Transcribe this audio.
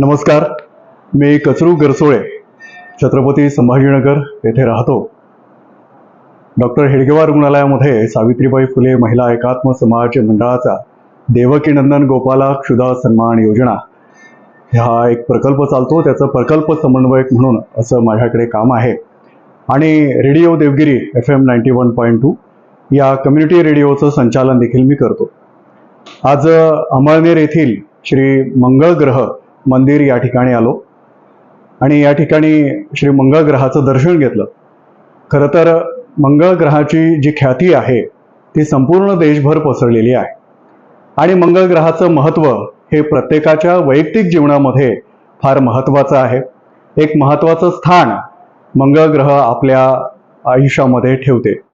नमस्कार. मी कचरू गरसोळे छत्रपती संभाजीनगर येथे राहतो. डॉक्टर हेडगेवार रुग्णालयामध्ये सावित्रीबाई फुले महिला एकात्म समाज मंडळाचा देवकीनंदन गोपाला क्षुधा सन्मान योजना. हा एक प्रकल्प चालतो. त्याचं प्रकल्प समन्वयक म्हणून असं माझ्याकडे काम आहे. आणि radio Devgiri F M ninety one point two या कम्युनिटी रेडिओचं संचालन देखील मी करतो. आज अमळनेर येथील श्री मंगळ ग्रह मंदिर या ठिकाणी आलो. आणि या ठिकाणी श्री मंगळ ग्रहाचं दर्शन घेतलं. खरं तर मंगळ ग्रहाची जी ख्याती आहे ती संपूर्ण देशभर पसरलेली आहे. आणि मंगळ ग्रहाचं महत्त्व हे प्रत्येकाच्या वैयक्तिक जीवनामध्ये फार महत्त्वाचं आहे. एक महत्त्वाचं स्थान मंगळ ग्रह आपल्या आयुष्यामध्ये ठेवते.